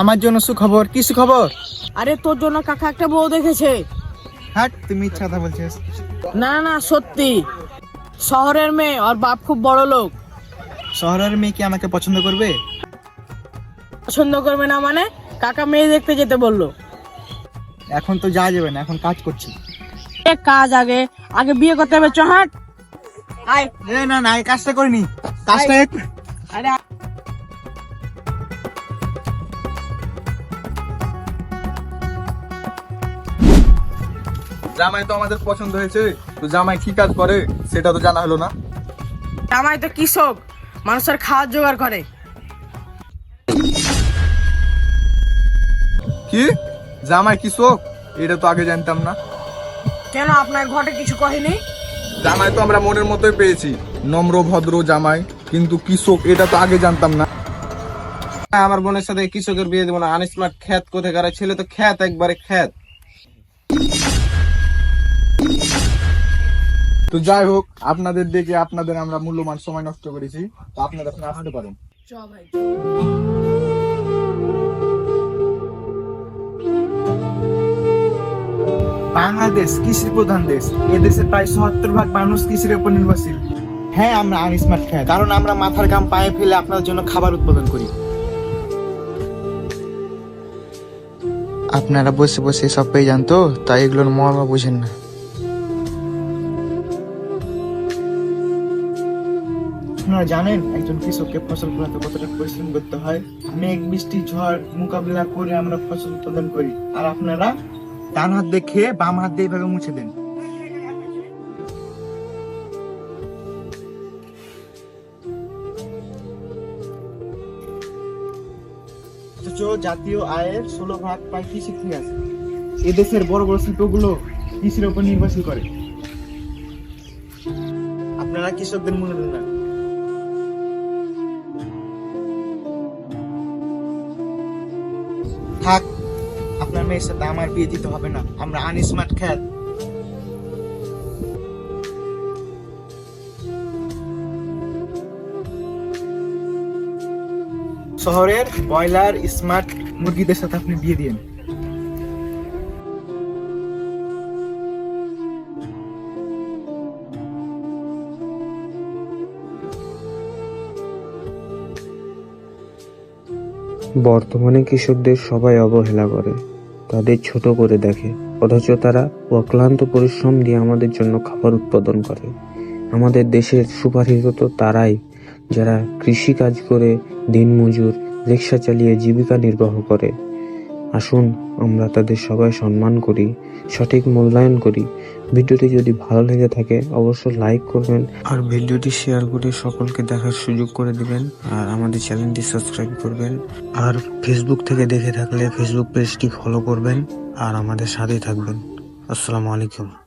আমার জন্য সুখবর কি সুখবর? আরে তোর জন্য কাকা একটা বউ দেখেছে। হাট তুমি ইচ্ছা কথা বলছিস। না না সত্যি। শহরের মেয়ে আর বাপ খুব বড় লোক। শহরের মেয়ে কি আমাকে পছন্দ করবে? পছন্দ করবে না মানে? কাকা মেয়ে দেখতে যেতে বলল। এখন তো যাওয়া যাবে না এখন কাজ করছি। এ কাজ আগে আগে বিয়ে করতে হবে চহাট আয় এ না না এই কাজটা করিনি। কাজটা আরে জামাই তো আমাদের পছন্দ হয়েছে তো জামাই কি কাজ করে সেটা তো জানা হলো না। জামাই তো কৃষক মানুষের খাওয়ার জোগাড় করে। কি? জামাই কৃষক? এটা তো আগে জানতাম না। কেন আপনার ঘটে কিছু কহেনি? জামাই তো আমরা মনের মতোই পেয়েছি নম্র ভদ্র জামাই কিন্তু কৃষক এটা তো আগে জানতাম না। আমার বোনের সাথে কৃষকের বিয়ে দেবো না আনস্মার্ট খ্যাত কোথাকার ছেলে তো খ্যাত একবারে খ্যাত তো যাই হোক আপনাদের দেখে আপনাদের আমরা মূল্যবান সময় নষ্ট করেছি তো আপনারা এখন আসতে পারেন। বাংলাদেশ কৃষি প্রধান দেশ। এ দেশে প্রায় সত্তর ভাগ মানুষ কৃষির উপর নির্ভরশীল। হ্যাঁ আমরা আনস্মার্ট খাই কারণ আমরা মাথার গাম পায়ে ফেলে আপনাদের জন্য খাবার উৎপাদন করি। আপনারা বসে বসে সব পেয়ে যান তো তাই এগুলোর মর্ম বুঝেন না। আপনারা জানেন, একজন কৃষককে ফসল ফলাতে কতটা পরিশ্রম করতে হয়। মেঘ, বৃষ্টি, ঝড় মোকাবিলা করে আমরা ফসল উৎপাদন করি। আর আপনারা ডান হাত দিয়ে খেয়ে বাম হাত দিয়ে এভাবে মুছে দেন। জাতীয় আয়ের ষোলো ভাগ প্রায় কৃষি থেকে আছে। এদেশের বড় বড় শিল্পগুলো কৃষির উপর নির্ভরশীল করে। আপনারা কৃষকদের মনে না থাক, আপনার মেয়ের সাথে আমার বিয়ে দিতে হবে না। আমরা আনস্মার্ট খ্যাত শহরের ব্রয়লার স্মার্ট মুরগিদের সাথে আপনি বিয়ে দিন বর্তমানে কৃষকদের সবাই অবহেলা করে, তাদের ছোট করে দেখে। অথচ তারা অক্লান্ত পরিশ্রম দিয়ে আমাদের জন্য খাবার উৎপাদন করে। আমাদের দেশের সুপারহিরো তো তারাই, যারা কৃষি কাজ করে, দিনমজুর, রিক্সা চালিয়ে জীবিকা নির্বাহ করে। আসুন, আমরা তাদের সবাই সম্মান করি, সঠিক মূল্যায়ন করি। ভিডিওটি যদি ভালো লেগে থাকে, অবশ্যই লাইক করবেন। আর ভিডিওটি শেয়ার করে সকলকে দেখার সুযোগ করে দিবেন। আর আমাদের চ্যানেলটি সাবস্ক্রাইব করবেন। আর ফেসবুক থেকে দেখে থাকলে ফেসবুক পেজটি ফলো করবেন। আর আমাদের সাথেই থাকবেন। আসসালামু আলাইকুম।